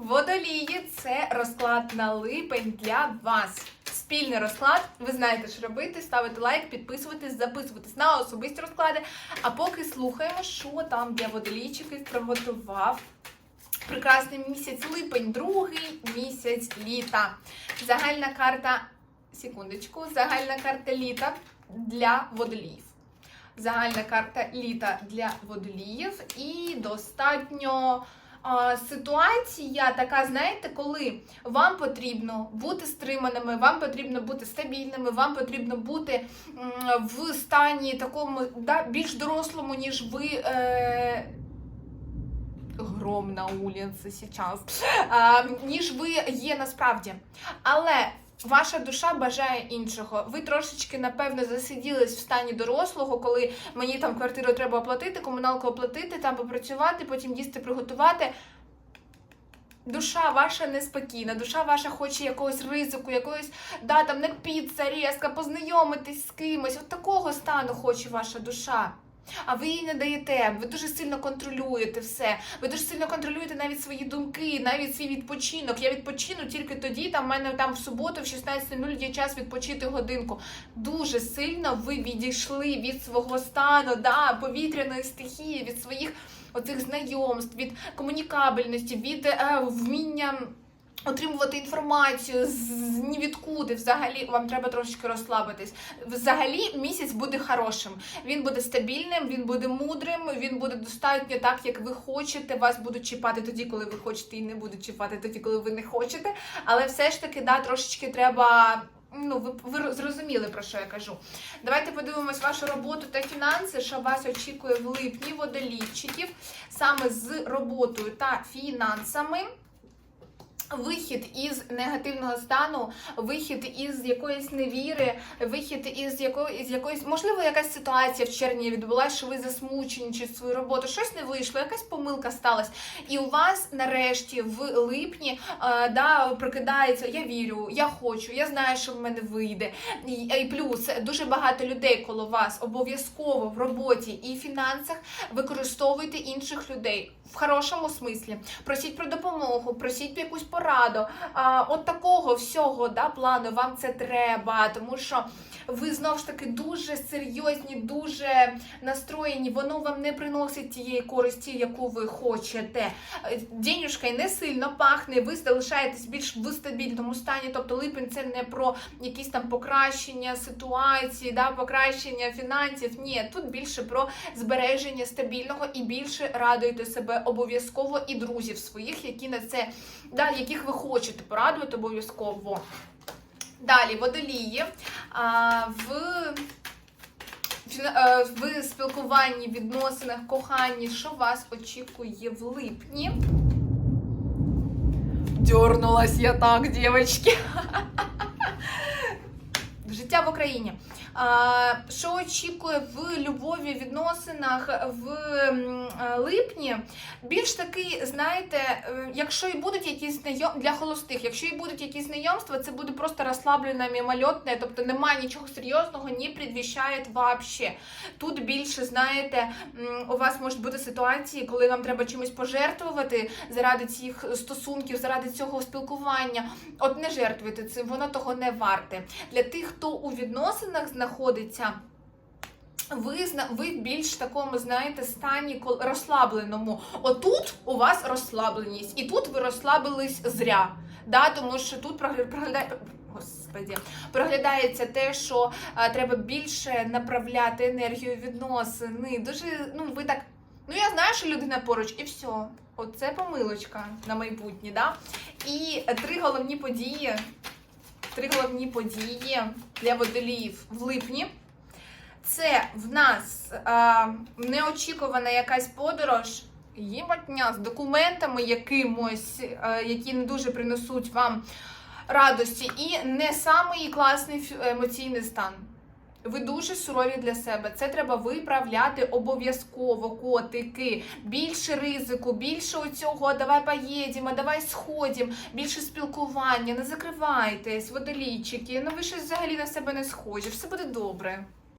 Водолії це розклад на липень для вас. Спільний розклад. Ви знаєте, що робити. Ставити лайк, підписуватись, записуватись на особисті розклади. А поки слухаємо, що там для водолійчиків приготував. Прекрасний місяць липень, другий місяць літа. Загальна карта. Секундочку, загальна карта літа для водоліїв. Загальна карта літа для водоліїв. І достатньо ситуація така, знаєте, коли вам потрібно бути стриманими, вам потрібно бути стабільними, вам потрібно бути в стані такому да, більш дорослому, ніж ви. Е, Гром на вулиці сейчас, ніж ви є насправді. Але ваша душа бажає іншого. Ви трошечки, напевно, засиділись в стані дорослого, коли мені там квартиру треба оплатити, комуналку оплатити, там попрацювати, потім їсти, приготувати. Душа ваша неспокійна, душа ваша хоче якогось ризику, якогось, да, там не піца, різко, познайомитись з кимось. От такого стану хоче ваша душа. А ви їй не даєте, ви дуже сильно контролюєте все. Ви дуже сильно контролюєте навіть свої думки, навіть свій відпочинок. Я відпочину тільки тоді, там в мене там в суботу, в 16.00 є час відпочити годинку. Дуже сильно ви відійшли від свого стану, да, повітряної стихії, від своїх оцих знайомств, від комунікабельності, від е, вміння. Отримувати інформацію з нівідкуди, взагалі вам треба трошечки розслабитись. Взагалі місяць буде хорошим. Він буде стабільним, він буде мудрим, він буде достатньо так, як ви хочете. Вас будуть чіпати тоді, коли ви хочете, і не будуть чіпати тоді, коли ви не хочете. Але все ж таки, да, трошечки треба. Ну, ви, ви зрозуміли про що я кажу. Давайте подивимось вашу роботу та фінанси, що вас очікує в липні водолійчиків саме з роботою та фінансами. Вихід із негативного стану, вихід із якоїсь невіри, вихід із якоїсь, із якоїсь, можливо, якась ситуація в червні відбулася, що ви засмучені через свою роботу, щось не вийшло, якась помилка сталася. І у вас нарешті в липні е, да, прокидається, я вірю, я хочу, я знаю, що в мене вийде. І, і плюс дуже багато людей коло вас обов'язково в роботі і фінансах використовуйте інших людей в хорошому смислі. Просіть про допомогу, просіть якусь пораду. А, от такого всього да, плану вам це треба, тому що ви знову ж таки дуже серйозні, дуже настроєні, воно вам не приносить тієї користі, яку ви хочете. Денюшка не сильно пахне, ви залишаєтесь більш в стабільному стані. Тобто липень це не про якісь там покращення ситуації, да, покращення фінансів. Ні, тут більше про збереження стабільного і більше радуєте себе обов'язково і друзів своїх, які на це, да, яких ви хочете порадувати обов'язково. Далі водолії в, е, в спілкуванні, відносинах, коханні, що вас очікує в липні. Дернулась я так, дівчатки. Життя в Україні. Що очікує в любові, відносинах в е, липні? Більш такий, знаєте, е, якщо і будуть якісь знайом для холостих, якщо і будуть якісь знайомства, це буде просто розслаблене, мімольотне, тобто немає нічого серйозного, не предвіщає вообще. Тут більше, знаєте, у вас можуть бути ситуації, коли вам треба чимось пожертвувати заради цих стосунків, заради цього спілкування. От не жертвуйте цим, воно того не варте. Для тих, хто у відносинах знаходиться. Ви ви більш такому, знаєте, стані розслабленому. Отут у вас розслабленість, і тут ви розслабились зря. Да, тому що тут проглядає. Господі, проглядається те, що е, треба більше направляти енергію відносини. Дуже, ну ви так. Ну я знаю, що людина поруч, і все. Оце помилочка на майбутнє, да? І три головні події. Три головні події для водоліїв в липні. Це в нас а, неочікувана якась подорож, їбатня з документами якимось, а, які не дуже принесуть вам радості, і не самий класний емоційний стан. Ви дуже сурові для себе. Це треба виправляти обов'язково, котики. Більше ризику, більше оцього, давай поїдемо, давай сходім, більше спілкування, не закривайтесь, водолійчики. Ну ви щось взагалі на себе не схожі. Все буде добре.